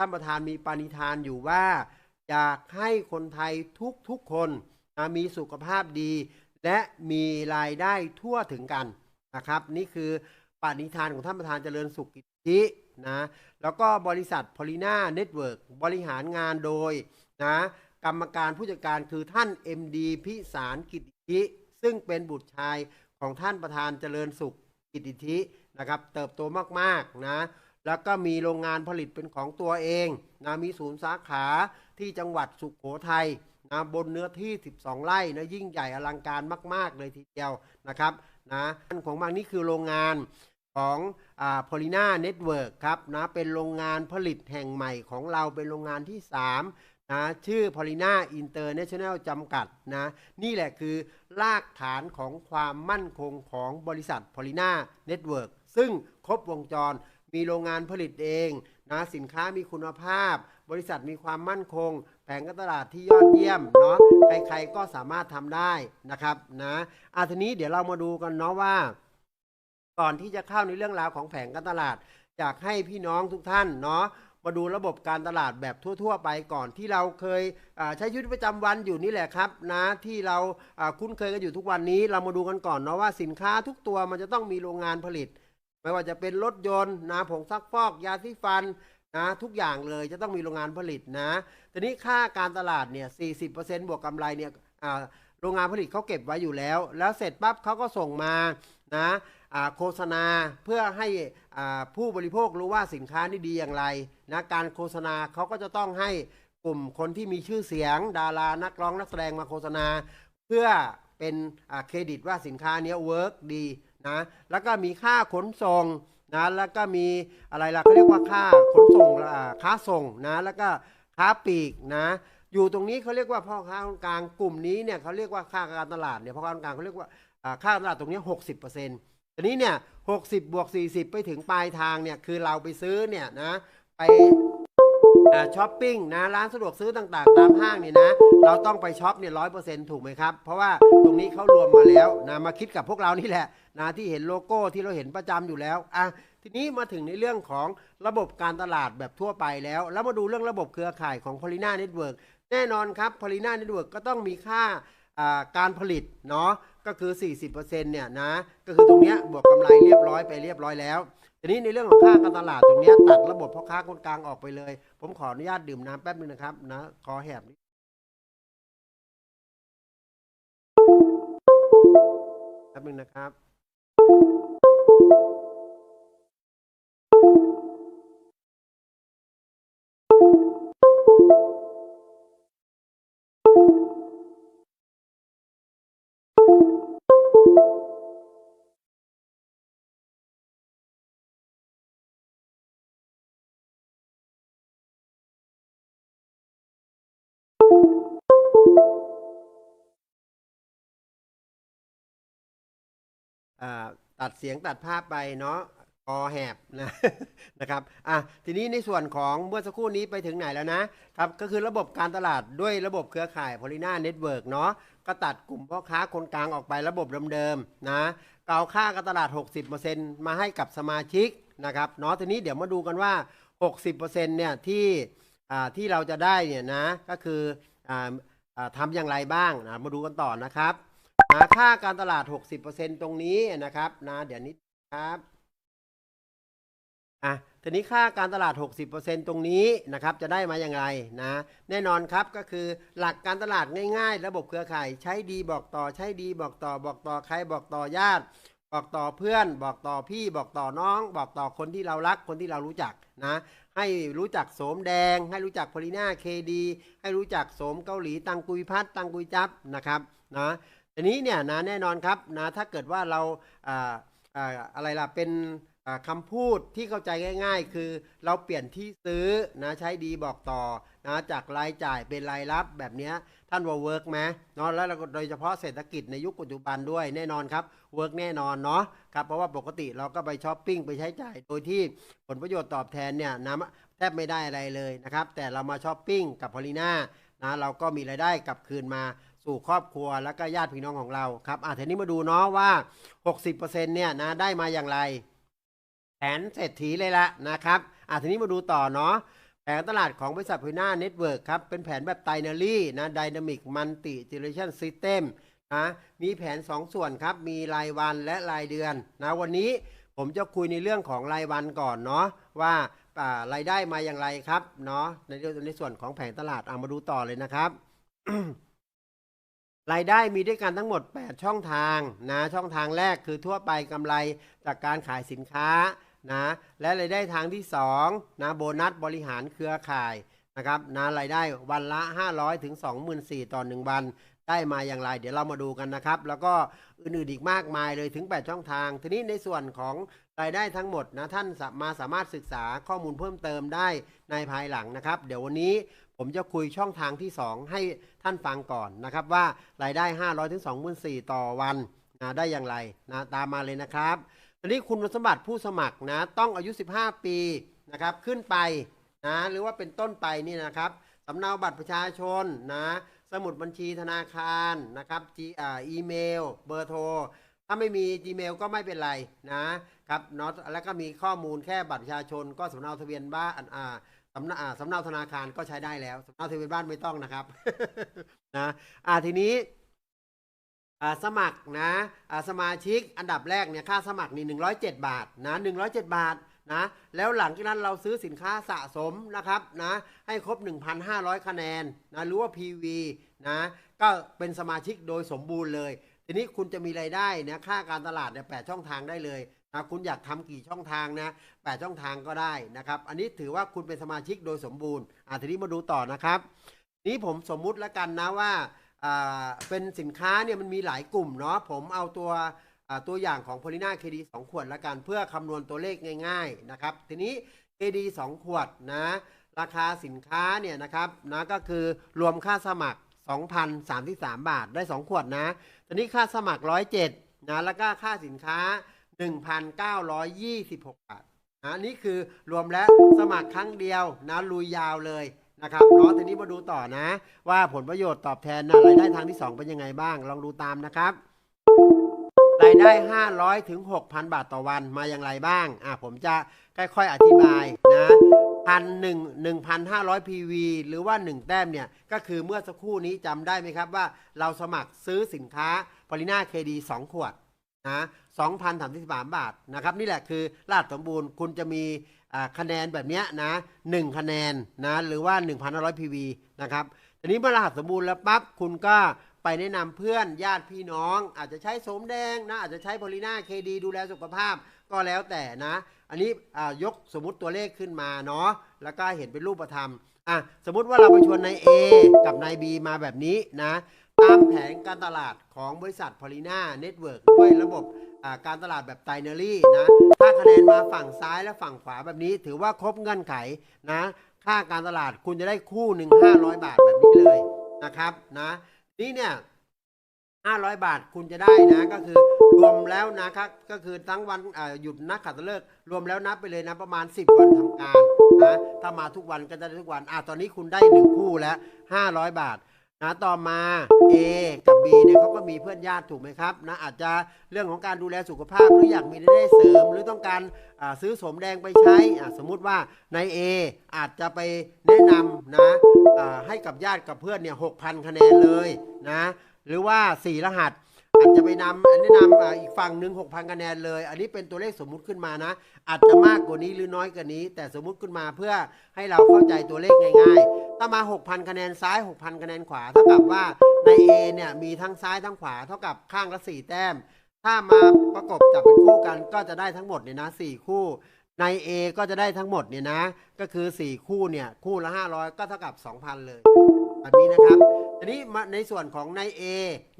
ท่านประธานมีปณิธานอยู่ว่า อยากให้คนไทยทุกทุกๆคนนะมีสุขภาพดี และมีรายได้ทั่วถึงกันนะครับ นี่คือปณิธานของท่านประธานเจริญสุขกิจินะแล้วก็บริษัทพอลิน่าเน็ตเวิร์กบริหารงานโดยนะกรรมการผู้จัดการคือท่าน MD พิสารกิจธิซึ่งเป็นบุตรชายของท่านประธานเจริญสุขกิจธินะครับ เติบโตมากๆนะ แล้วก็มีโรงงานผลิตเป็นของตัวเองนะมีศูนย์สาขาที่จังหวัดสุขโขทัยนะบนเนื้อที่ 12 ไร่นะยิ่งใหญ่อลังการมาก ๆ เลยทีเดียวนะครับนะของบางนี่คือโรงงานของพอลิน่าเน็ตเวิร์กครับนะเป็นโรงงานผลิตแห่งใหม่ของเราเป็นโรงงานที่ 3 นะชื่อ p o l i n a International จำกัดนะนี่แหละคือรากฐานของความมั่นคงของบริษัท p o l i n a Network ซึ่งครบวงจร มีโรงงานผลิตเองนะสินค้ามีคุณภาพ บริษัทมีความมั่นคง แผงการตลาดที่ยอดเยี่ยมเนาะใครๆก็สามารถทำได้นะครับนะอาทีนี้เดี๋ยวเรามาดูกันเนาะว่า ก่อนที่จะเข้าในเรื่องราวของแผงการตลาดอยากให้พี่น้องทุกท่านเนาะมาดูระบบการตลาดแบบทั่ว ๆ ไปก่อนที่เราเคยใช้ชีวิตประจำวันอยู่นี่แหละครับนะที่เราคุ้นเคยกันอยู่ทุกวันนี้ เรามาดูกันก่อนเนาะว่าสินค้าทุกตัวมันจะต้องมีโรงงานผลิต ไม่ว่าจะเป็นรถยนต์นะผงซักฟอกยาสีฟันนะทุกอย่างเลยจะต้องมีโรงงานผลิตนะทีนี้ค่าการตลาดเนี่ย40%บวกกำไรเนี่ยโรงงานผลิตเขาเก็บไว้อยู่แล้ว แล้วเสร็จปั๊บเขาก็ส่งมานะโฆษณาเพื่อให้อ่าผู้บริโภครู้ว่าสินค้านี่ดีอย่างไรนะการโฆษณาเขาก็จะต้องให้กลุ่มคนที่มีชื่อเสียง ดารานักร้องนักแสดงมาโฆษณา เพื่อเป็นเครดิตว่าสินค้านี้เวิร์กดี นะแล้วก็มีค่าขนส่งนะแล้วก็มีอะไรล่ะเขาเรียกว่าค่าขนส่งอ่าค้าส่งนะแล้วก็ค้าปลีกนะอยู่ตรงนี้เขาเรียกว่าพ่อค้าคนกลางกลุ่มนี้เนี่ยเขาเรียกว่าค่าการตลาดเนี่ยพ่อค้าคนกลางเขาเรียกว่าค่าตลาดตรงนี้หกสิบเปอร์เซ็นต์ทีนี้เนี่ยหกสิบบวกสี่สิบไปถึงปลายทางเนี่ยคือเราไปซื้อเนี่ยนะไป ช้อปปิ้งนะร้านสะดวกซื้อต่างๆ ตามห้างเนี่ยนะ เราต้องไปช็อปเนี่ยร้อยเปอร์เซ็นต์ถูกไหมครับ เพราะว่าตรงนี้เขารวมมาแล้วนะมาคิดกับพวกเรานี่แหละนะที่เห็นโลโก้ที่เราเห็นประจำอยู่แล้วอะทีนี้มาถึงในเรื่องของระบบการตลาดแบบทั่วไปแล้ว แล้วมาดูเรื่องระบบเครือข่ายของ p o l i n a Network แน่นอนครับ p o l i n a Network ก็ต้องมีค่าอ่าการผลิตเนาะก็คือ 40%เนี่ยนะ ก็คือตรงเนี้ยบวกกำไรเรียบร้อยไปเรียบร้อยแล้ว ทีนี้ในเรื่องของค่าการตลาดตรงนี้ตัดระบบพ่อค้าคนกลางออกไปเลย ผมขออนุญาตดื่มน้ำแป๊บนึงนะครับนะคอแหบนิดแป๊บนึงนะครับ ตัดเสียงตัดภาพไปเนาะคอแหบนะนะครับอะทีนี้ในส่วนของเมื่อสักครู่นี้ไปถึงไหนแล้วนะครับก็คือระบบการตลาดด้วยระบบเครือข่าย p o l i n a Network เนาะก็ตัดกลุ่มพ่อค้าคนกลางออกไประบบเดิมๆนะก็เอาค่าการตลาด 60%มาให้กับสมาชิกนะครับเนาะทีนี้เดี๋ยวมาดูกันว่า 60%เนี่ยที่ที่เราจะได้เนี่ยนะก็คือออทำอย่างไรบ้างนะมาดูกันต่อนะครับ นะค่าการตลาด 60%ตรงนี้นะครับนะเดี๋ยวนี้ครับอะทีนี้ค่าการตลาด 60%ตรงนี้นะครับจะได้มาอย่างไรนะแน่นอนครับก็คือหลักการตลาดง่าย ๆ ระบบเครือข่ายใช้ดีบอกต่อใช้ดีบอกต่อบอกต่อใครบอกต่อญาติ บอกต่อเพื่อน บอกต่อพี่บอกต่อน้อง บอกต่อคนที่เรารักคนที่เรารู้จักนะให้รู้จักโสมแดง ให้รู้จักพลิน่าเคดีให้รู้จักโสมเกาหลีตังกุยพัดตังกุยจับนะครับนะ ทีนี้เนี่ยนะแน่นอนครับนะถ้าเกิดว่าเราอะไรล่ะเป็นอ่าคำพูดที่เข้าใจง่าย ๆ คือเราเปลี่ยนที่ซื้อนะใช้ดีบอกต่อนะจากรายจ่ายเป็นรายรับแบบเนี้ยท่านว่าเวิร์กไหมเนาะแล้วโดยเฉพาะเศรษฐกิจในยุคปัจจุบันด้วยแน่นอนครับเวิร์กแน่นอนเนาะครับเพราะว่าปกติเราก็ไปช้อปปิ้งไปใช้จ่ายโดยที่ผลประโยชน์ตอบแทนเนี่ยนะแทบไม่ได้อะไรเลยนะครับแต่เรามาช้อปปิ้งกับพอลิน่านะเราก็มีรายได้กลับคืนมา สู่ครอบครัวแล้วก็ญาติพี่น้องของเราครับอะทีนี้มาดูเนาะว่า 60%เนี่ยนะได้มาอย่างไรแผนเศรษฐีเลยละนะครับอะทีนี้มาดูต่อเนาะแผนตลาดของบริษัทพินาเน็ตเวิร์กครับ เป็นแผนแบบไ i นารี่นะ Dynamic Multi Generation System นะมีแผน 2 ส่วนครับ มีรายวันและรายเดือนนะวันนี้ผมจะคุยในเรื่องของรายวันก่อนเนาะว่าอ่ารายได้มาอย่างไรครับเนาะในในส่วนของแผนตลาดเอามาดูต่อเลยนะครับ รายได้มีด้วยกันทั้งหมด 8 ช่องทางนะช่องทางแรกคือทั่วไปกำไรจากการขายสินค้านะและรายได้ทางที่2นะโบนัสบริหารเครือข่ายนะครับนะรายได้วันละ 500ถึง24,000ต่อ 1 วัน ได้มาอย่างไร เดี๋ยวเรามาดูกันนะครับ แล้วก็อื่นๆอีกมากมายเลยถึง 8 ช่องทาง ทีนี้ในส่วนของ รายได้ทั้งหมดนะท่านมาสามารถศึกษาข้อมูลเพิ่มเติมได้ในภายหลังนะครับ เดี๋ยววันนี้ผมจะคุยช่องทางที่ 2 ให้ท่านฟังก่อนนะครับ ว่ารายได้ 500ถึง24,000ต่อวันนะได้อย่างไรนะตามมาเลยนะครับทีนี้คุณสมบัติผู้สมัครนะต้องอายุ 15 ปีนะครับขึ้นไปนะหรือว่าเป็นต้นไปนี่นะครับสำเนาบัตรประชาชนนะสมุดบัญชีธนาคารนะครับจีอีเมล เบอร์โทร ถ้าไม่มี Gmail ก็ไม่เป็นไรนะครับเนาะแล้วก็มีข้อมูลแค่บัตรประชาชน ก็สำเนาทะเบียนบ้านอ่าสำเนาสำเนาธนาคารก็ใช้ได้แล้วสำเนาทะเบียนบ้านไม่ต้องนะครับนะอ่าทีนี้อ่าสมัครนะอ่าสมาชิกอันดับแรกเนี่ยค่าสมัครนี่107 บาทนะ107 บาทนะแล้วหลังจากนั้นเราซื้อสินค้าสะสมนะครับนะให้ครบ 1,500 คะแนนนะหรือว่า PV นะก็เป็นสมาชิกโดยสมบูรณ์เลย ทีนี้คุณจะมีรายได้นะค่าการตลาดเนี่ยแช่องทางได้เลยนะคุณอยากทำกี่ช่องทางนะแปดช่องทางก็ได้นะครับ อันนี้ถือว่าคุณเป็นสมาชิกโดยสมบูรณ์อ่าทีนี้มาดูต่อนะครับ นี้ผมสมมุติแล้วกันนะว่าอ่าเป็นสินค้าเนี่ยมันมีหลายกลุ่มเนาะผมเอาตัวอ่าตัวอย่างของ p o l i n a KD 2ขวดล้วกันเพื่อคำนวณตัวเลขง่ายๆนะครับ ทีนี้ KD 2ขวดนะราคาสินค้าเนี่ยนะครับนะก็คือรวมค่าสมัคร 2,033 บาท ได้ 2 ขวดนะ ตอนนี้ค่าสมัคร 107 นะ แล้วก็ค่าสินค้า 1,926 บาทนะนี่คือรวมแล้วสมัครครั้งเดียวนะลุยยาวเลยนะครับเนาะทีนี้มาดูต่อนะ ว่าผลประโยชน์ตอบแทนนะรายได้ทางที่ 2 เป็นยังไงบ้าง ลองดูตามนะครับ รายได้ 500 ถึง 6,000 บาทต่อวันมาอย่างไรบ้าง อะผมจะค่อยๆอธิบายนะพันหนึ่งหนึ่งพันห้าร้อย PV หรือว่า 1 แต้มเนี่ย ก็คือเมื่อสักครู่นี้จำได้ไหมครับว่าเราสมัครซื้อสินค้าปรินาเคดี2ขวดนะ2,033บาทนะครับ นี่แหละคือลาดสมบูรณ์คุณจะมีคะแนนแบบเนี้ยนะหนึ่งคะแนนนะหรือว่า 1,500 PV นะครับทีนี้เมื่อรหัสสมบูรณ์แล้วปั๊บคุณก็ ไปแนะนำเพื่อนญาติพี่น้อง อาจจะใช้โสมแดงนะอาจจะใช้โพลิน่าเคดีดูแลสุขภาพก็แล้วแต่นะ อันนี้อ่ายกสมมติตัวเลขขึ้นมาเนาะแล้วก็เห็นเป็นรูปธรรมอะสมมุติว่าเราไปชวนนาย A กับนาย B มาแบบนี้นะตามแผนการตลาดของบริษัทพอลิน่าเน็ตเวิร์กด้วยระบบอ่าการตลาดแบบไตเนอรี่นะถ้าคะแนนมาฝั่งซ้ายและฝั่งขวาแบบนี้ ถือว่าครบเงื่อนไขนะค่าการตลาดคุณจะได้คู่หนึ่ง500 บาทแบบนี้เลยนะครับนะ นี่เนี่ย500บาทคุณจะได้นะก็คือรวมแล้วนะครับก็คือทั้งวันหยุดนักขัตฤกษ์รวมแล้วนับไปเลยนะประมาณ 10 วันทำการนะถ้ามาทุกวันก็จะได้ทุกวันอะตอนนี้คุณได้1คู่แล้ว 500 บาทนะต่อมา A กับ B เนี่ยเขา มีเพื่อนญาติถูกไหมครับนะอาจจะเรื่องของการดูแลสุขภาพ หรืออยากมีรายได้เสริม หรือต้องการาซื้อสมแดงไปใช้สมมุติว่าใน A อาจจะไปแนะนำนะให้กับญาติกับเพื่อนเนี่ยหกพันคะแนนเลยนะหรือว่า 4 รหัส อาจจะไปนำแนะนำอ่าอีกฝั่งหนึ่ง6,000คะแนนเลย อันนี้เป็นตัวเลขสมมุติขึ้นมานะ อาจจะมากกว่านี้หรือน้อยกว่านี้ แต่สมมุติขึ้นมาเพื่อให้เราเข้าใจตัวเลขง่ายๆ ถ้ามา 6,000 คะแนนซ้าย 6,000 คะแนนขวา เท่ากับว่าใน A เนี่ยมีทั้งซ้ายทั้งขวา เท่ากับข้างละ 4 แต้ม ถ้ามาประกบจับเป็นคู่กันก็จะได้ทั้งหมดเนี่ยนะ4คู่ใน A ก็จะได้ทั้งหมดเนี่ยนะ ก็คือ 4 คู่เนี่ยคู่ละ 500 ก็เท่ากับ 2,000 เลยแบบนี้นะครับทีนี้มาในส่วนของใน A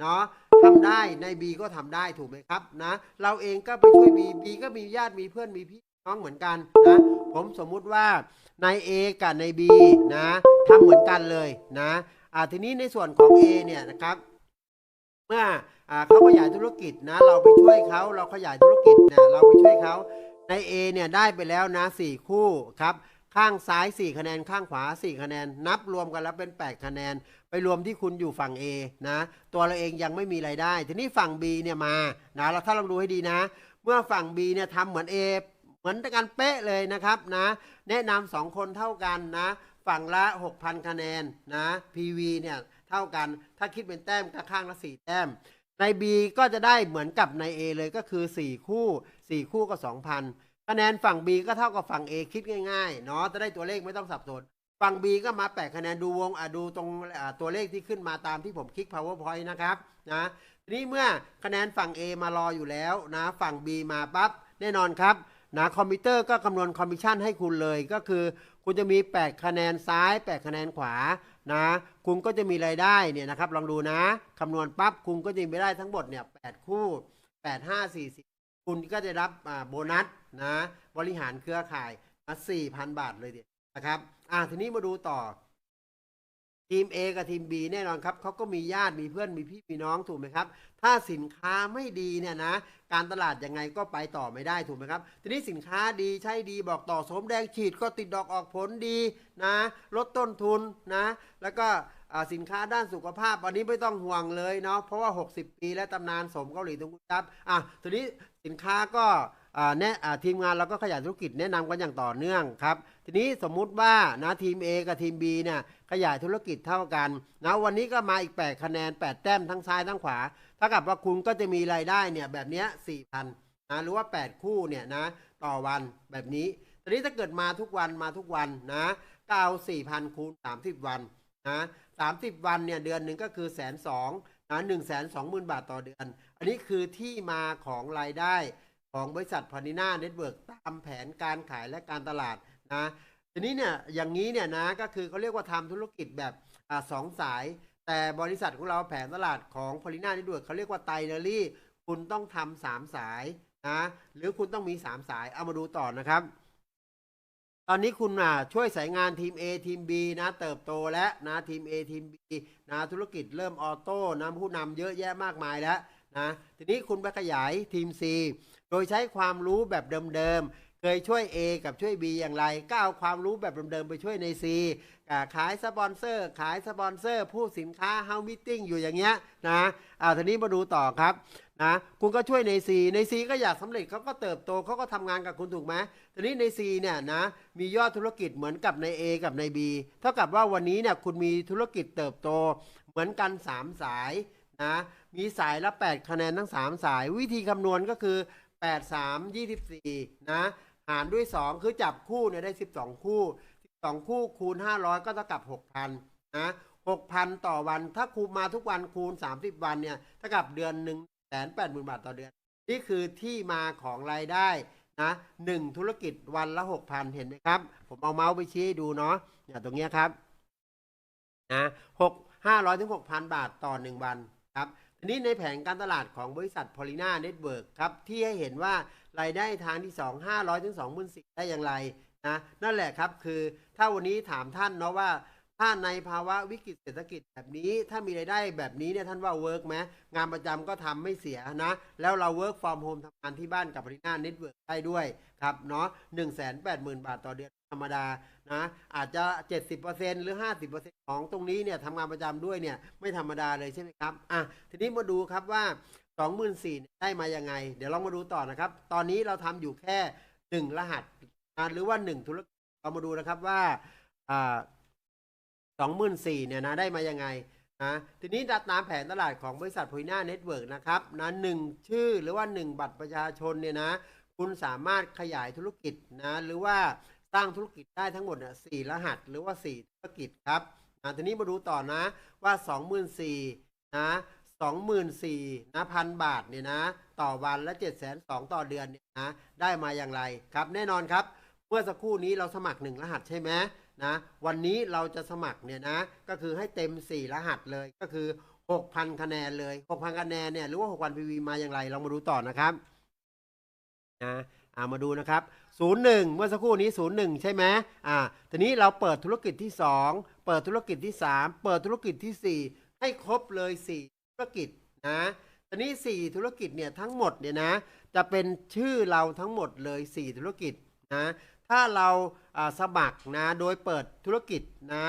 เนาะ ทำได้ใน B ก็ทำได้ถูกไหมครับนะ เราเองก็ไปช่วย B B ก็มีญาติมีเพื่อนมีพี่น้องเหมือนกันนะ ผมสมมุติว่าใน A กับใน B นะทำเหมือนกันเลยนะอ่าทีนี้ในส่วนของ A เนี่ยนะครับ เมื่ออ่าเขาขยายธุรกิจนะ เราไปช่วยเขาเราขยายธุรกิจเนี่ยเราไปช่วยเขาใน A เนี่ยได้ไปแล้วนะ4คู่ครับ ข้างซ้าย 4 คะแนน ข้างขวา 4 คะแนน นับรวมกันแล้วเป็น 8 คะแนน ไปรวมที่คุณอยู่ฝั่ง A นะ ตัวเราเองยังไม่มีไรายได้ ทีนี้ฝั่ง B เนี่ยมานะเราถ้าเราดูให้ดีนะ เมื่อฝั่ง B เนี่ยทำเหมือน A เหมือนกันเป๊ะเลยนะครับนะ แนะนำสองคนเท่ากันนะ ฝั่งละ 6,000 คะแนนนะ PV เนี่ยเท่ากัน ถ้าคิดเป็นแต้มก็ข้างละ 4 แต้ม ใน B ก็จะได้เหมือนกับใน A เลยก็คือ 4 คู่ 4 คู่ก็ 2,000 คะแนนฝั่ง B ก็เท่ากับฝั่ง A คิดง่ายๆเนาะจะได้ตัวเลขไม่ต้องสับสนฝั่ง B ก็มา8คะแนนดูวงอะดูตรงอ่าตัวเลขที่ขึ้นมาตามที่ผมคลิก powerpoint นะครับนะทีนี้เมื่อคะแนนฝั่ง A มารออยู่แล้วนะฝั่ง B มาปั๊บแน่นอนครับนะคอมพิวเตอร์ก็คำนวณคอมมิชชั่นให้คุณเลยก็คือ คุณจะมี 8 คะแนนซ้าย 8 คะแนนขวานะคุณก็จะมีรายได้เนี่ยนะครับลองดูนะคำนวณปั๊บคุณก็จะมีรายได้ทั้งหมดเนี่ย8คู่ 8 5 40 คุณก็จะรับโบนัสนะบริหารเครือข่ายมา4,000 บาทเลยเดียนะครับอ่าทีนี้มาดูต่อ ทีม A กับทีม B แน่นอนครับเขาก็มีญาติมีเพื่อนมีพี่มีน้องถูกไหมครับ ถ้าสินค้าไม่ดีเนี่ยนะ การตลาดยังไงก็ไปต่อไม่ได้ถูกไหมครับ ทีนี้สินค้าดีใช่ดีบอกต่อสมแดงฉีดก็ติดดอกออกผลดีนะ ลดต้นทุนนะ แล้วก็สินค้าด้านสุขภาพวันนี้ไม่ต้องห่วงเลยเนาะเพราะว่า 60 ปีและตำนานสมเกาหลีตรงคุณครับอะทีนี้ สินค้าก็แนะอ่าทีมงานเราก็ขยายธุรกิจแนะนำกันอย่างต่อเนื่องครับ ทีนี้สมมุติว่านะทีม A กับทีม B เนี่ยขยายธุรกิจเท่ากันนะวันนี้ก็มาอีก 8 คะแนน 8 แต้มทั้งซ้ายทั้งขวาถ้ากับว่าคุณก็จะมีรายได้เนี่ยแบบนี้ย4,000นนะหรือว่า 8 คู่เนี่ยนะต่อวันแบบนี้ทีนี้ถ้าเกิดมาทุกวันมาทุกวันนะก็เอา4,000คูณ 30 วันนะ30วันเนี่ยเดือนหนึ่งก็คือแสนสองนะหนึ่งแสนสองหมื่นบาทต่อเดือน อันนี้คือที่มาของรายได้ของบริษัทพานิน่าเน็ตเวิร์กตามแผนการขายและการตลาดนะทีนี้เนี่ยอย่างนี้เนี่ยนะก็คือเขาเรียกว่าทำธุรกิจแบบอสองสาย แต่บริษัทของเราแผนตลาดของพานิน่าเน็ตเวิร์กเขาเรียกว่าไตเนอรี่ คุณต้องทำสามสายนะหรือคุณต้องมีสามสายเอามาดูต่อนะครับตอนนี้คุณอะช่วยสายงานทีม A ทีม B นะเติบโตและนะทีม A ทีม B นะธุรกิจเริ่มออโต้นะผู้นำเยอะแยะมากมายแล้ว นะทีนี้คุณไปขยายทีม C โดยใช้ความรู้แบบเดิมๆเคยช่วย A กับช่วย B อย่างไร ก็เอาความรู้แบบเดิมๆไปช่วยใน C ขายสปอนเซอร์ ขายสปอนเซอร์ ผู้สินค้าเฮามิทติ้งอยู่อย่างเงี้ยนะอ่าทีนี้มาดูต่อครับนะคุณก็ช่วยใน C ใน C ก็อยากสำเร็จเขาก็เติบโตเขาก็ทำงานกับคุณถูกไหมทีนี้ใน C เนี่ยนะมียอดธุรกิจเหมือนกับใน A กับใน B เท่ากับว่าวันนี้เนี่ยคุณมีธุรกิจเติบโตเหมือนกัน 3 สาย นะ มีสายละ 8 คะแนนทั้ง 3 สาย วิธีคำนวณก็คือ 8 3 24 นะ หารด้วย 2 คือจับคู่เนี่ยได้ 12 คู่ 12 คู่คูณ 500 ก็เท่ากับ 6,000 นะ 6,000 ต่อวัน ถ้าคูณมาทุกวันคูณ 30 วันเนี่ย เท่ากับเดือน1 8 0 0 0 0 บาทต่อเดือน นี่คือที่มาของรายได้นะหนึ่งธุรกิจวันละ 6,000 เห็นไหมครับ ผมเอาเมาส์ไปชี้ให้ดูเนาะเนี่ยตรงเนี้ยครับนะหกห้าร้อยถึงหกพันบาทต่อหนึ่งวัน ครับทีนี้ในแผนการตลาดของบริษัทพอลิน่าเน็ตเวิร์กครับ ที่ให้เห็นว่ารายได้ทางที่ 2 500ถึง2,000ได้อย่างไรนะนั่นแหละครับคือถ้าวันนี้ถามท่านเนาะว่าถ้าในภาวะวิกฤตเศรษฐกิจแบบนี้ถ้ามีรายได้แบบนี้เนี่ยท่านว่าเวิร์กไหมงานประจำก็ทำไม่เสียนะ แล้วเราเวิร์กฟอร์มโฮมทำงานที่บ้านกับพอลิน่าเน็ตเวิร์กได้ด้วยครับเนาะ1 8 0 0 0 0บาทต่อเดือนธรรมดา นะอาจจะ 70%หรือ 50%ของตรงนี้เนี่ยทำงานประจำด้วยเนี่ยไม่ธรรมดาเลยใช่ไหมครับอะทีนี้มาดูครับว่า 24,000ได้มายังไง เดี๋ยวลองมาดูต่อนะครับ ตอนนี้เราทำอยู่แค่ 1 รหัสหรือว่า 1 ธุรกิจเรามาดูนะครับว่าอ่า24,000เนี่ยนะได้มายังไงนะทีนี้ตามแผนตลาดของบริษัทพอยนาเน็ตเวิร์กนะครับนะหนึ่งชื่อหรือว่า 1 บัตรประชาชนเนี่ยนะคุณสามารถขยายธุรกิจนะหรือว่า สร้างธุรกิจได้ทั้งหมดเนี่ยสี่รหัสหรือว่า4ธุรกิจครับอ่าทีนี้มาดูต่อนะว่า 24,000นะ24,000นะพันบาทเนี่ยนะ ต่อวันและ7 2 0 0 0ต่อเดือนเนี่ยนะได้มาอย่างไรครับแน่นอนครับ เมื่อสักครู่นี้เราสมัคร 1 รหัสใช่ไหมนะวันนี้เราจะสมัครเนี่ยนะก็คือให้เต็ม 4 รหัสเลยก็คือ 6,000 คะแนนเลย 6,000 คะแนนเนี่ยหรือว่า 6,000 PV มาอย่างไร เรามาดูต่อนะครับนะอ่ามาดูนะครับ 01 เมื่อสักครู่นี้ 01 ใช่ไหมอ่าทีนี้เราเปิดธุรกิจที่ 2 เปิดธุรกิจที่ 3 เปิดธุรกิจที่ 4 ให้ครบเลย 4 ธุรกิจนะทีนี้ 4 ธุรกิจเนี่ยทั้งหมดเนี่ยนะจะเป็นชื่อเราทั้งหมดเลย 4 ธุรกิจนะถ้าเราสมัครนะโดยเปิดธุรกิจนะ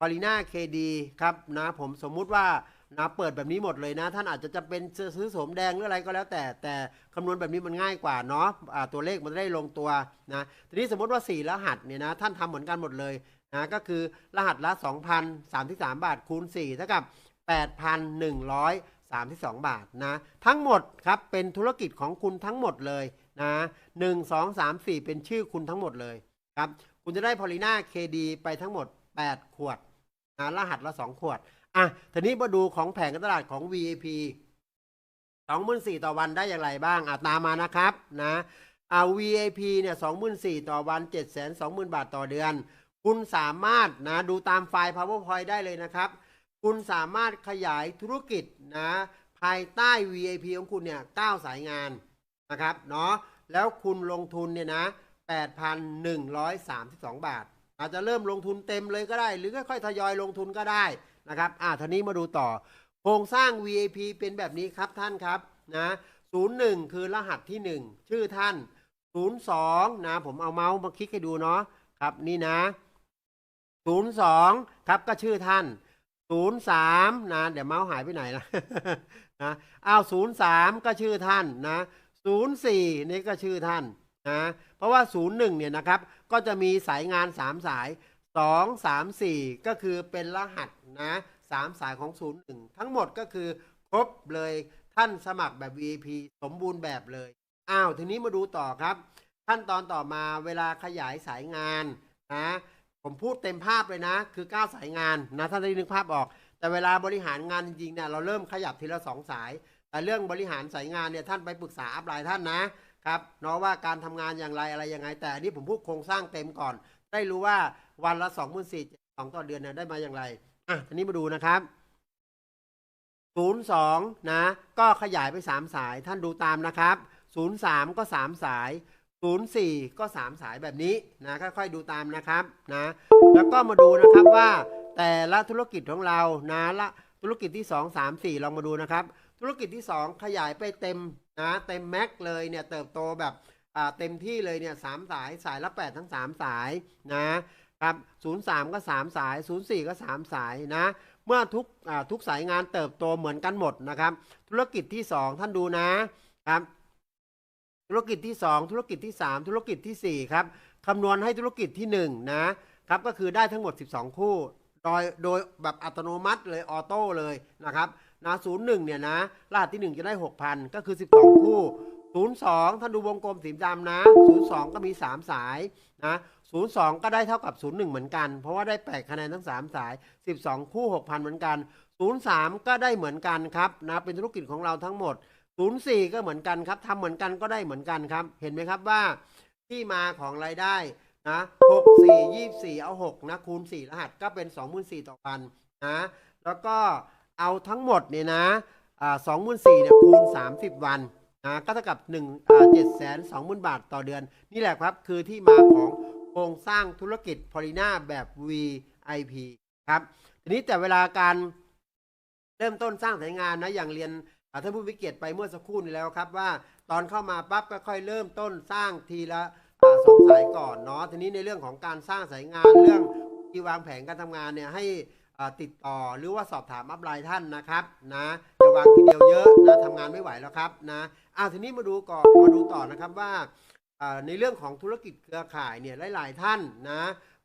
ปรินาเคดีครับนะผมสมมุติว่า นะเปิดแบบนี้หมดเลยนะ ท่านอาจจะจำเป็นซื้อสมแดงหรืออะไรก็แล้วแต่ แต่คำนวณแบบนี้มันง่ายกว่าเนาะอ่าตัวเลขมันได้ลงตัวนะทีนี้สมมติว่า 4 รหัสเนี่ยนะท่านทำเหมือนกันหมดเลยนะก็คือรหัสละ2,033 บาทคูณ4เท่ากับ 8,132 บาทนะทั้งหมดครับเป็นธุรกิจของคุณทั้งหมดเลยนะ1 2 3 4 เป็นชื่อคุณทั้งหมดเลยครับคุณจะได้พอลิน่าเคดีไปทั้งหมด 8 ขวดนะรหัสละ 2 ขวด อะทีนี้มาดูของแผงการตลาดของ VAP สองหมื่นสี่ต่อวันได้อย่างไรบ้างอะตามมานะครับนะอ่า VAP เนี่ยสองหมื่นสี่ต่อวันเจ็ดแสนสองหมื่นบาทต่อเดือน คุณสามารถนะดูตามไฟล์ PowerPoint ได้เลยนะครับ คุณสามารถขยายธุรกิจนะภายใต้ VAP ของคุณเนี่ยเก้าสายงานนะครับเนาะแล้วคุณลงทุนเนี่ยนะ8,132 บาท อาจจะเริ่มลงทุนเต็มเลยก็ได้ หรือค่อยๆทยอยลงทุนก็ได้ นะครับอ่าทีนี้มาดูต่อ โครงสร้าง VAP เป็นแบบนี้ครับท่านครับนะ01 คือรหัสที่ 1 ชื่อท่าน 02 นะ ผมเอาเมาส์มาคลิกให้ดูเนาะครับนี่นะ 02 ครับก็ชื่อท่าน 03 นะ เดี๋ยวเมาส์หายไปไหนละนะอ้าว03 ก็ชื่อท่านนะ04 นี่ก็ชื่อท่านนะเพราะว่า 01 เนี่ยนะครับ ก็จะมีสายงาน 3 สาย 2 3 4 ก็คือเป็นรหัสนะสามสายของ 01 ทั้งหมดก็คือครบเลยท่านสมัครแบบ VIP สมบูรณ์แบบเลยอ้าวทีนี้มาดูต่อครับ ขั้นตอนต่อมาเวลาขยายสายงานนะผมพูดเต็มภาพเลยนะ คือ 9 สายงานนะท่านได้นึกภาพออก แต่เวลาบริหารงานจริงๆเนี่ยเราเริ่มขยับทีละสองสาย แต่เรื่องบริหารสายงานเนี่ยท่านไปปรึกษาอัพไลน์ท่านนะครับเนาะว่าการทำงานอย่างไรอะไรยังไง แต่อันนี้ผมพูดโครงสร้างเต็มก่อน ได้รู้ว่า วันละ2 4 0 0 0 2ต่อเดือนเนี่ยได้มาอย่างไรอะทีนี้มาดูนะครับ02นย์สองนะก็ขยายไป3สายท่านดูตามนะครับ03ก็3สาย04ก็3สายแบบนี้นะค่อยๆดูตามนะครับนะแล้วก็มาดูนะครับว่าแต่ละธุรกิจของเรานะละธุรกิจที่2 3 4ลองมาดูนะครับ ธุรกิจที่2ขยายไปเต็มนะเต็มแม็กเลยเนี่ยเติบโตแบบเต็มที่เลยเนี่ยสามสายสายละ8ทั้ง3สายนะ ครับ03 ก็ 3 สาย 04 ก็ 3 สายนะ เมื่อทุกทุกสายงานเติบโตเหมือนกันหมดนะครับ ธุรกิจที่ 2 ท่านดูนะครับ ธุรกิจที่ 2 ธุรกิจที่ 3 ธุรกิจทีสี่4 ครับคำนวณให้ธุรกิจที่ 1 นะครับก็คือได้ทั้งหมด 12 คู่ โดยโดยแบบอัตโนมัติเลยออโต้เลยนะครับนะ01เนี่ยนะรหัสที่ 1 จะได้ 6,000 ก็คือ 12 คู่ 02 ท่านดูวงกลมสีดำนะ 02 ก็มี 3 สายนะ 02 ก็ได้เท่ากับ 01 เหมือนกัน เพราะว่าได้ 8 คะแนนทั้ง 3 สาย 12 คู่ 6,000 เหมือนกัน 03 ก็ได้เหมือนกันครับนะเป็นธุรกิจของเราทั้งหมด 04 ก็เหมือนกันครับทำเหมือนกันก็ได้เหมือนกันครับ เห็นไหมครับว่าที่มาของรายได้นะ6 4 24 เอา 6 นะ คูณ 4 รหัสก็เป็น 24,000 ต่อพันนะ แล้วก็เอาทั้งหมดเนี่ยนะสอ่า24,000เนี่ยคูณ 30 วันนะก็เท่ากับ1อ่า7 2 0 0 0 0บาทต่อเดือน นี่แหละครับคือที่มาของ รงสร้างธุรกิจพอลิน่าแบบ VIP ครับ ทีนี้แต่เวลาการเริ่มต้นสร้างสายงานนะอย่างเรียนอ่าท่านผู้วิเกียรติไปเมื่อสักครู่นี้แล้วครับว่าตอนเข้ามาปั๊บก็ค่อยเริ่มต้นสร้างทีละสองสายก่อนเนาะทีนี้ในเรื่องของการสร้างสายงานเรื่องที่วางแผนการทำงานเนี่ยให้ติดต่อหรือว่าสอบถามอัพไลน์ท่านนะครับนะอย่าวางทีเดียวเยอะนะทำงานไม่ไหวแล้วครับนะอ้าวทีนี้มาดูก่อนมาดูต่อนะครับว่า ในเรื่องของธุรกิจเครือข่ายเนี่ยหลาย ๆ ท่านนะ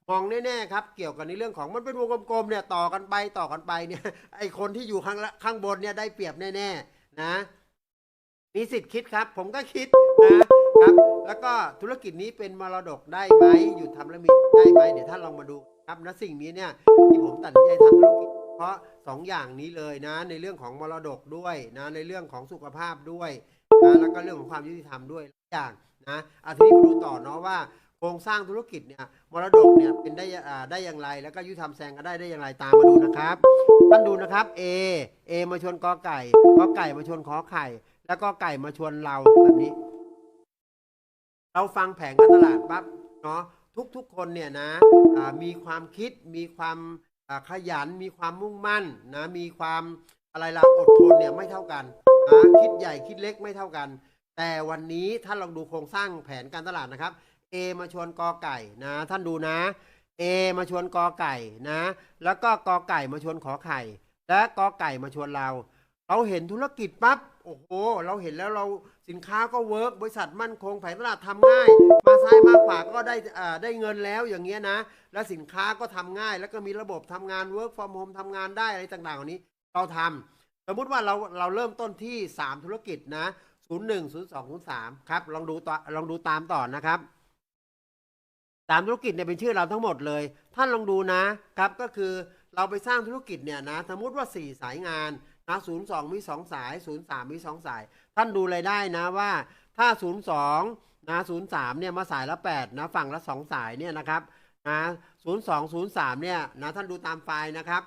มองแน่ๆครับเกี่ยวกับในเรื่องของมันเป็นวงกลมๆเนี่ยต่อกันไปต่อกันไปเนี่ยไอคนที่อยู่ข้างข้างบนเนี่ยได้เปรียบแน่ๆนะมีสิทธิ์คิดครับ ผมก็คิดนะครับแล้วก็ธุรกิจนี้เป็นมรดกได้ไหมหยุดทำแล้วมีได้ไหมเดี๋ยวท่านลองมาดูครับนะสิ่งนี้เนี่ยที่ผมตัดสินใจทำธุรกิจเพราะสองอย่างนี้เลยนะ ในเรื่องของมรดกด้วยนะในเรื่องของสุขภาพด้วยนะแล้วก็เรื่องของความยุติธรรมด้วยหลายอย่าง นะอาทีนี้มาดูต่อเนาะว่าโครงสร้างธุรกิจเนี่ยมรดกเนี่ยเป็นได้อ่าได้อย่างไร แล้วก็ยุติธรรมแซงก็ได้ได้อย่างไรตามมาดูนะครับท่านดูนะครับ A A มาชวนกอไก่กอไก่มาชวนขอไข่ แล้วก็ไก่มาชวนเราแบบนี้ เราฟังแผงการตลาดปั๊บเนาะทุกๆคนเนี่ยนะอ่ามีความคิดมีความขยันมีความมุ่งมั่นนะมีความอะไรล่ะอดทนเนี่ยไม่เท่ากันนะคิดใหญ่คิดเล็กไม่เท่ากัน แต่วันนี้ถ้านลองดูโครงสร้างแผนการตลาดนะครับ A มาชวนกอไก่นะ ท่านดูนะ A มาชวนกอไก่นะ แล้วก็กอไก่มาชวนขอไข่ และกอไก่มาชวนเรา เราเห็นธุรกิจปั๊บโอ้โห เราเห็นแล้วเราสินค้าก็เวิร์กบริษัทมั่นคงแผนตลาดทำง่าย มาซ้ายมาขวาก็ได้ได้เงินแล้วอย่างเงี้ยนะ แล้วสินค้าก็ทำง่าย แล้วก็มีระบบทำงาน work from home ทำงานได้อะไรต่างๆเหล่านี้ เราทำสมมุติว่าเราเราเริ่มต้นที่ 3 ธุรกิจนะ 01 02 03ครับ ลองดูต่อลองดูตามต่อนะครับสามธุรกิจเนี่ยเป็นชื่อเราทั้งหมดเลย ท่านลองดูนะครับ ก็คือเราไปสร้างธุรกิจเนี่ยนะ สมมติว่า4สายงานนะ02มี2สาย03มี2สาย ท่านดูรายได้นะว่าถ้า02นย์สองนะ03เนี่ยมาสายละ8นะฝั่งละ2สายเนี่ยนะครับนะ02 03เนี่ยนะท่านดูตามไฟล์นะครับ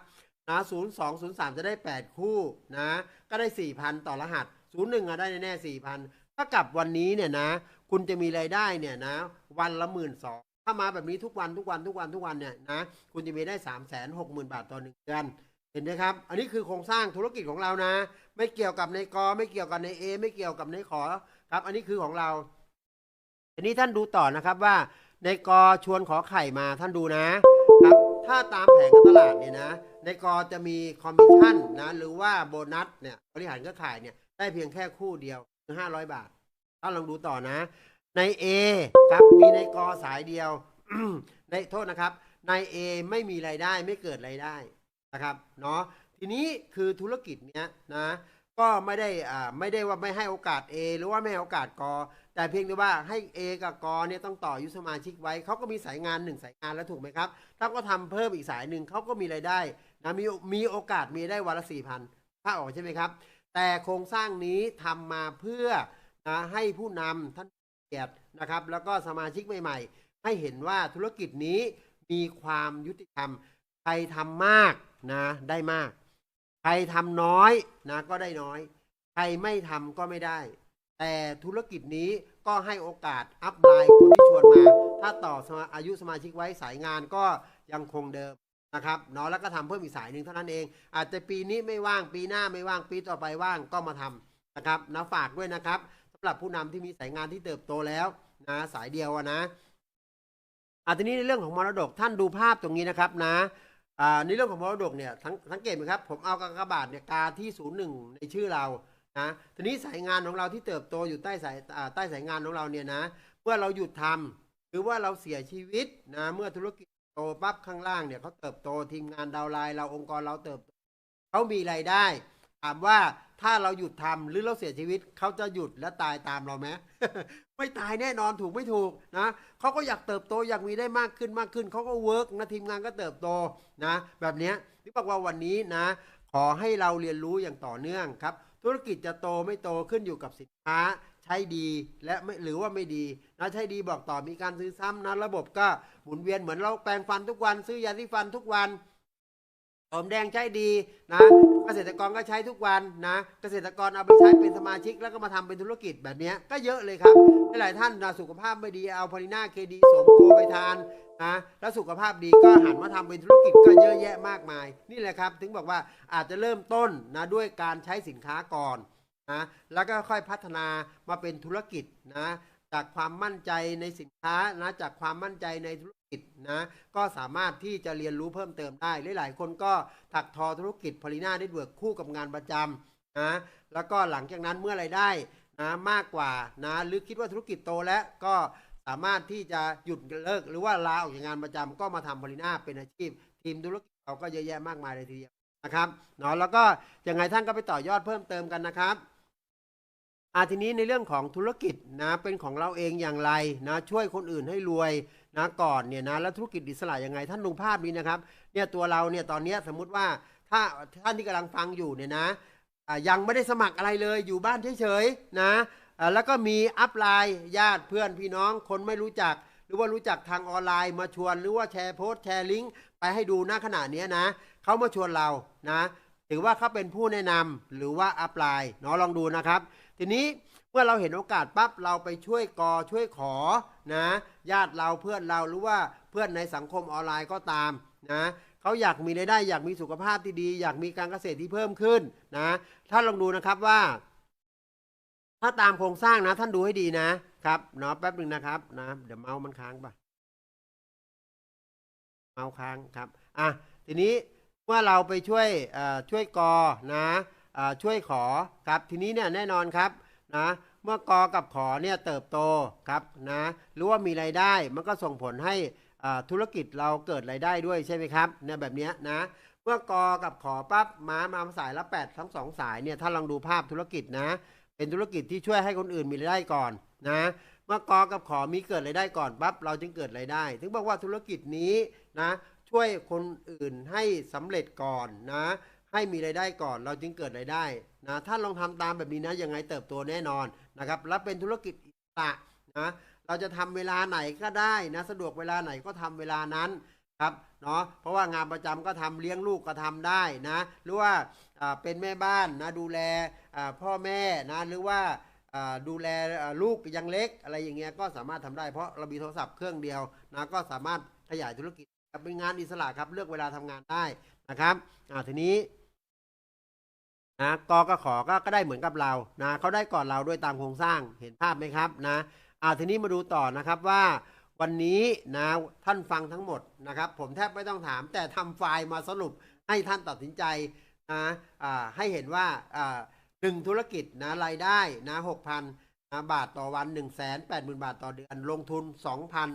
นะ02 03จะได้8คู่นะก็ได้4,000ต่อรหัส 01อ่งอะได้แน่ๆ4,000ถ้ากับวันนี้เนี่ยนะ คุณจะมีรายได้เนี่ยนะ วันละหมื่นสองถ้ามาแบบนี้ทุกวันทุกวันทุกวันทุกวันเนี่ยนะ คุณจะมีได้สามแสนหกหมื่นบาทต่อหนึ่งเดือนเห็นไหมครับ อันนี้คือโครงสร้างธุรกิจของเรานะ ไม่เกี่ยวกับในกอไม่เกี่ยวกับในเอไม่เกี่ยวกับในขอครับ อันนี้คือของเราทีนี้ท่านดูต่อนะครับว่าในกอชวนขอไข่มาท่านดูนะครับ ถ้าตามแผงการตลาดเนี่ยนะ ในกอจะมีคอมมิชชั่นนะหรือว่าโบนัสเนี่ยบริหารเครือข่ายเนี่ย ได้เพียงแค่คู่เดียวคือห้าร้อยบาทถ้าลองดูต่อนะ ใน A ครับมีในกอสายเดียวในโทษนะครับ ใน A ไม่มีรายได้ไม่เกิดรายได้นะครับเนาะทีนี้คือธุรกิจเนี้ยนะก็ไม่ได้อ่าไม่ได้ว่าไม่ให้โอกาส A หรือว่าไม่ให้โอกาสกอ แต่เพียงแต่ว่าให้ A กับกอเนี่ยต้องต่ออยุสมาชิกไว้เขาก็มีสายงานหนึ่งสายงานแล้วถูกไหมครับ ถ้าก็ทำเพิ่มอีกสายหนึ่งเขาก็มีรายได้นะมีมีโอกาสมีได้วันละสี่พันถ้าออกใช่ไหมครับ แต่โครงสร้างนี้ทำมาเพื่อนะให้ผู้นำท่านเกียรตินะครับ แล้วก็สมาชิกใหม่ๆ ให้เห็นว่าธุรกิจนี้มีความยุติธรรม ใครทำมากนะได้มาก ใครทำน้อยนะก็ได้น้อย ใครไม่ทำก็ไม่ได้ แต่ธุรกิจนี้ก็ให้โอกาสอัพไลน์คนที่ชวนมา ถ้าต่ออายุสมาชิกไว้สายงานก็ยังคงเดิม นะครับเนาะแล้วก็ทำเพิ่มอีกสายหนึ่งเท่านั้นเอง อาจจะปีนี้ไม่ว่างปีหน้าไม่ว่างปีต่อไปว่างก็มาทำนะครับนะฝากด้วยนะครับสำหรับผู้นำที่มีสายงานที่เติบโตแล้วนะสายเดียวนะอะทีนี้ในเรื่องของมรดกท่านดูภาพตรงนี้นะครับนะในเรื่องของมรดกเนี่ยทั้งสังเกตไหมครับ ผมเอากากบาทเนี่ยกาที่ศูนย์หนึ่งในชื่อเรานะทีนี้สายงานของเราที่เติบโตอยู่ใต้สายใต้สายงานของเราเนี่ยนะเมื่อเราหยุดทำหรือว่าเราเสียชีวิตนะเมื่อธุรกิจ โตปั๊บข้างล่างเนี่ยเขาเติบโตทีมงานดาวไลน์เราองค์กรเราเติบโตเขามีรายได้ ถามว่าถ้าเราหยุดทำหรือเราเสียชีวิตเขาจะหยุดและตายตามเราไหมไม่ตายแน่นอนถูกไม่ถูกนะเขาก็อยากเติบโตอยากมีได้มากขึ้นมากขึ้นเขาก็เวิร์กนะทีมงานก็เติบโตนะ แบบนี้ที่บอกว่าวันนี้นะ ขอให้เราเรียนรู้อย่างต่อเนื่องครับ ธุรกิจจะโตไม่โตขึ้นอยู่กับสินค้า ใช้ดีและไม่หรือว่าไม่ดี นะใช้ดีบอกต่อมีการซื้อซ้ำนะระบบก็หมุนเวียนเหมือนเราแปรงฟันทุกวันซื้อยาสีฟันทุกวันหอมแดงใช้ดีนะเกษตรกรก็ใช้ทุกวันนะ เกษตรกรเอาไปใช้เป็นสมาชิกแล้วก็มาทำเป็นธุรกิจแบบนี้ก็เยอะเลยครับหลายท่านนะสุขภาพไม่ดีเอาพอลิน่าเคดีสมโกไปทานนะแล้วสุขภาพดีก็หันมาทำเป็นธุรกิจก็เยอะแยะมากมาย นี่แหละครับ ถึงบอกว่าอาจจะเริ่มต้นนะด้วยการใช้สินค้าก่อนนะแล้วก็ค่อยพัฒนามาเป็นธุรกิจนะ จากความมั่นใจในสินค้านะจากความมั่นใจในธุรกิจนะก็สามารถที่จะเรียนรู้เพิ่มเติมได้หลายๆคนก็ถักทอธุรกิจพอลิน่าได้เวิร์กคู่กับงานประจำนะแล้วก็หลังจากนั้นเมื่อไรายได้นะมากกว่านะหรือคิดว่าธุรกิจโตแล้วก็สามารถที่จะหยุดเลิก หรือว่าลาออกจากงานประจำก็มาทำพอลิน่าเป็นอาชีพ ทีมธุรกิจเขาก็เยอะแยะมากมายเลยทีเดียวนะครับเนาะแล้วก็ยังไงท่านก็ไปต่อยอดเพิ่มเติมกันนะครับ อาทีนี้ในเรื่องของธุรกิจนะเป็นของเราเองอย่างไรนะช่วยคนอื่นให้รวยนะก่อนเนี่ยนะแล้วธุรกิจอิสระยังไงท่านดูภาพนี้นะครับเนี่ยตัวเราเนี่ยตอนนี้สมมุติว่าถ้าท่านที่กำลังฟังอยู่เนี่ยนะยังไม่ได้สมัครอะไรเลยอยู่บ้านเฉยๆนะแล้วก็มีอัพไลน์ญาติเพื่อนพี่น้องคนไม่รู้จัก หรือว่ารู้จักทางออนไลน์มาชวนหรือว่าแชร์โพสต์แชร์ลิงก์ไปให้ดูหน้าขณะนี้นะเขามาชวนเรานะ ถือว่าเขาเป็นผู้แนะนำหรือว่าอัพไลน์เนาะลองดูนะครับ ทีนี้เมื่อเราเห็นโอกาสปั๊บเราไปช่วยกอช่วยขอนะญาติเราเพื่อนเราหรือว่าเพื่อนในสังคมออนไลน์ก็ตามนะเขาอยากมีรายได้อยากมีสุขภาพที่ดี อยากมีการเกษตรที่เพิ่มขึ้นนะท่านลองดูนะครับว่า ถ้าตามโครงสร้างนะ ท่านดูให้ดีนะครับเนาะแป๊บหนึ่งนะครับนะเดี๋ยวเมาส์มันค้างปะเมาส์ค้างครับอะทีนี้ เมื่อเราไปช่วยช่วยกอนะอ่าช่วยขอครับทีนี้เนี่ยแน่นอนครับนะเมื่อกอกับขอเนี่ยเติบโตครับนะหรือว่ามีรายได้มันก็ส่งผลให้ธุรกิจเราเกิดรายได้ด้วยใช่ไหมครับเนี่ยแบบนี้นะเมื่อกอกับขอปั๊บมามาสายละแปดทั้งสองสายเนี่ยถ้าลองดูภาพธุรกิจนะเป็นธุรกิจที่ช่วยให้คนอื่นมีรายได้ก่อนนะเมื่อกอกับขอมีเกิดรายได้ก่อนปั๊บเราจึงเกิดรายได้ ถึงบอกว่าธุรกิจนี้นะ ช่วยคนอื่นให้สำเร็จก่อนนะ ให้มีรายได้ก่อนเราจึงเกิดรายได้นะถ้าลองทำตามแบบนี้นะยังไงเติบโตแน่นอนนะครับและเป็นธุรกิจอิสระนะเราจะทำเวลาไหนก็ได้นะสะดวกเวลาไหนก็ทำเวลานั้นครับเนาะเพราะว่างานประจำก็ทำเลี้ยงลูกก็ทำได้นะหรือว่าเป็นแม่บ้านนะดูแลพ่อแม่นะหรือว่าดูแลลูกยังเล็กอะไรอย่างเงี้ยก็สามารถทำได้เพราะเรามีโทรศัพท์เครื่องเดียวนะก็สามารถขยายธุรกิจ ครับเป็นงานอิสระครับเลือกเวลาทำงานได้นะครับอ่าทีนี้นะกอกับขอก็ก็ได้เหมือนกับเรานะเขาได้ก่อนเราด้วยตามโครงสร้างเห็นภาพไหมครับนะอ่าทีนี้มาดูต่อนะครับว่าวันนี้นะท่านฟังทั้งหมดนะครับ ผมแทบไม่ต้องถาม แต่ทำไฟล์มาสรุปให้ท่านตัดสินใจนะอ่าให้เห็นว่าอ่าหนึ่งธุรกิจนะรายได้นะหกพันนะบาทต่อวัน1นึ่งแสนแปดหมื่นบาทต่อเดือนลงทุน2,000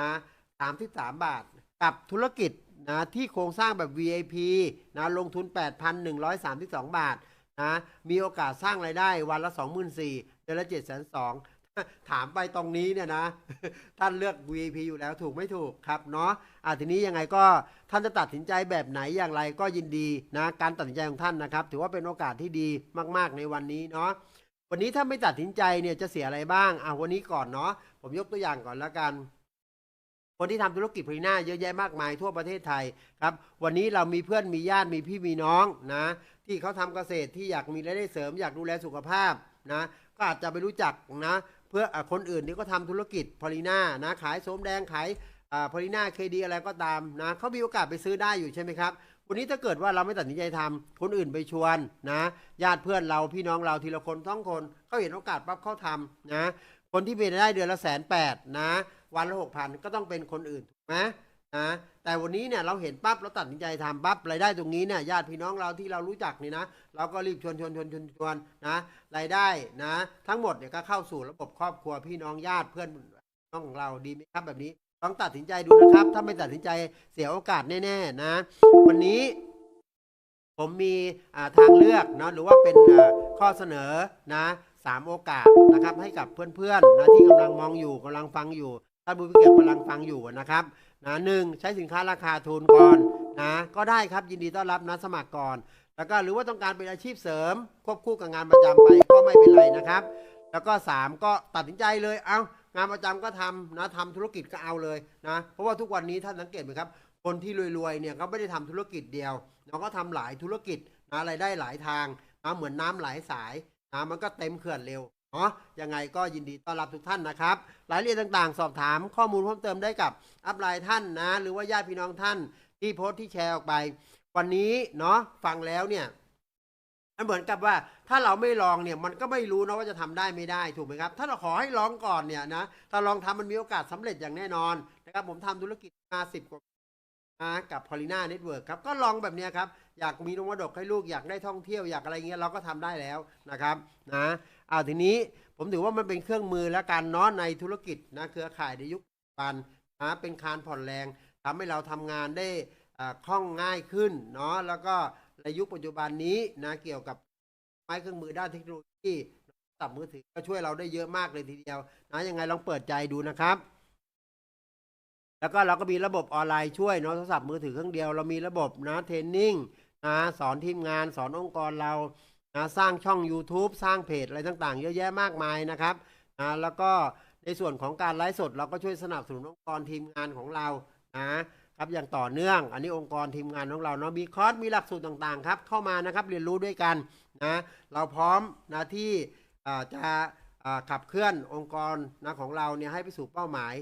นะสามสิบสามบาท กับธุรกิจนะที่โครงสร้างแบบ VIP นะลงทุน 8,132 บาทนะมีโอกาสสร้างรายได้วันละ 24,000เดือนละ 7 2 0 0 0ถามไปตรงนี้เนี่ยนะ ท่านเลือก VIP อยู่แล้วถูกไม่ถูกครับเนาะอะทีนี้ยังไงก็ท่านจะตัดสินใจแบบไหนอย่างไรก็ยินดีนะการตัดสินใจของท่านนะครับ ถือว่าเป็นโอกาสที่ดีมากๆในวันนี้เนาะวันนี้ถ้าไม่ตัดสินใจเนี่ยจะเสียอะไรบ้างอะวันนี้ก่อนเนาะผมยกตัวอย่างก่อนละกัน คนที่ทำธุรกิจพลีน่าเยอะแยะมากมายทั่วประเทศไทยครับ วันนี้เรามีเพื่อนมีญาติมีพี่มีน้องนะ ที่เขาทำเกษตรที่อยากมีรายได้เสริม อยากดูแลสุขภาพนะ ก็อาจจะไปรู้จักนะ เพื่อคนอื่นที่ก็ทำธุรกิจพอลีน่านะขายโสมแดงขายพอลีน่าเคดีอะไรก็ตามนะเขามีโอกาสไปซื้อได้อยู่ใช่ไหมครับวันนี้ถ้าเกิดว่าเราไม่ตัดสินใจทำคนอื่นไปชวนนะญาติเพื่อนเราพี่น้องเราทีละคนสองคนเขาเห็นโอกาสปั๊บเขาทำนะคนที่เป็นได้เดือนละแสนแปดนะ วันละหกพันก็ต้องเป็นคนอื่นถูกไหมนะแต่วันนี้เนี่ยเราเห็นปั๊บเราตัดสินใจทำปั๊บรายได้ตรงนี้เนี่ยญาติพี่น้องเราที่เรารู้จักนี่นะ เราก็รีบชวนชวนชวนชวนชวนนะรายได้นะ ทั้งหมดเนี่ยก็เข้าสู่ระบบครอบครัวพี่น้องญาติเพื่อนน้องของเราดีไหมครับแบบนี้ต้องตัดสินใจดูนะครับ ถ้าไม่ตัดสินใจเสียโอกาสแน่ๆนะ วันนี้ผมมีาทางเลือกเนาะหรือว่าเป็นข้อเสนอนะสามโอกาสนะครับให้กับเพื่อนๆนะที่กำลังมองอยู่กำลังฟังอยู่ ท่านผู้มีเกียรติกำลังฟังอยู่นะครับนะหนึ่งใช้สินค้าราคาทุนก่อนนะก็ได้ครับยินดีต้อนรับนะสมัครก่อน แล้วก็หรือว่าต้องการเป็นอาชีพเสริม ควบคู่กับงานประจำไปก็ไม่เป็นไรนะครับ แล้วก็สามก็ตัดสินใจเลยเอางานประจำก็ทำนะทำธุรกิจก็เอาเลยนะเพราะว่าทุกวันนี้ท่านสังเกตไหมครับคนที่รวยๆเนี่ยเขาไม่ได้ทำธุรกิจเดียวเราก็ทำหลายธุรกิจนะรายได้หลายทางนะเหมือนน้ำหลายสายนะมันก็เต็มเขื่อนเร็ว เนาะยังไงก็ยินดีต้อนรับทุกท่านนะครับ รายละเอียดต่างๆ สอบถามข้อมูลเพิ่มเติมได้กับอัพไลน์ท่านนะ หรือว่าญาติพี่น้องท่านที่โพสต์ที่แชร์ออกไป วันนี้เนาะฟังแล้วเนี่ยมันเหมือนกับว่าถ้าเราไม่ลองเนี่ยมันก็ไม่รู้นะว่าจะทำได้ไม่ได้ถูกไหมครับ ถ้าเราขอให้ลองก่อนเนี่ยนะถ้าลองทำมันมีโอกาสสำเร็จอย่างแน่นอนนะครับผมทำธุรกิจมาสิบกว่า นะกับพอลิน่าเน็ตเวิร์กครับก็ลองแบบนี้ครับ อยากมีนวดกให้ลูกอยากได้ท่องเที่ยวอยากอะไรเงี้ยเราก็ทำได้แล้วนะครับนะอ่าทีนี้ผมถือว่ามันเป็นเครื่องมือและการเนาะในธุรกิจนะเครือข่ายในยุคปัจจุบันนะเป็นคานผ่อนแรงทำให้เราทำงานได้คล่องง่ายขึ้นเนาะแล้วก็ในยุคปัจจุบันนี้นะเกี่ยวกับไม้เครื่องมือด้านเทคโนโลยีโทรศัพท์มือถือก็ช่วยเราได้เยอะมากเลยทีเดียวนะยังไงลองเปิดใจดูนะครับ แล้วก็เราก็มีระบบออนไลน์ช่วยเนาะโทรศัพท์มือถือเครื่องเดียวเรามีระบบนะเทรนนิ่งนะสอนทีมงานสอนองค์กรเรานะสร้างช่อง YouTube สร้างเพจอะไรต่างๆ เยอะแยะมากมายนะครับนะแล้วก็ในส่วนของการไลฟ์สด เราก็ช่วยสนับสนุนองค์กรทีมงานของเรานะครับอย่างต่อเนื่อง อันนี้องค์กรทีมงานของเราเนาะมีคอร์สมีหลักสูตรต่างๆครับเข้ามานะครับเรียนรู้ด้วยกันนะเราพร้อมนะที่จะขับเคลื่อนองค์กรนะของเราเนี่ยให้ไปสู่เป้าหมาย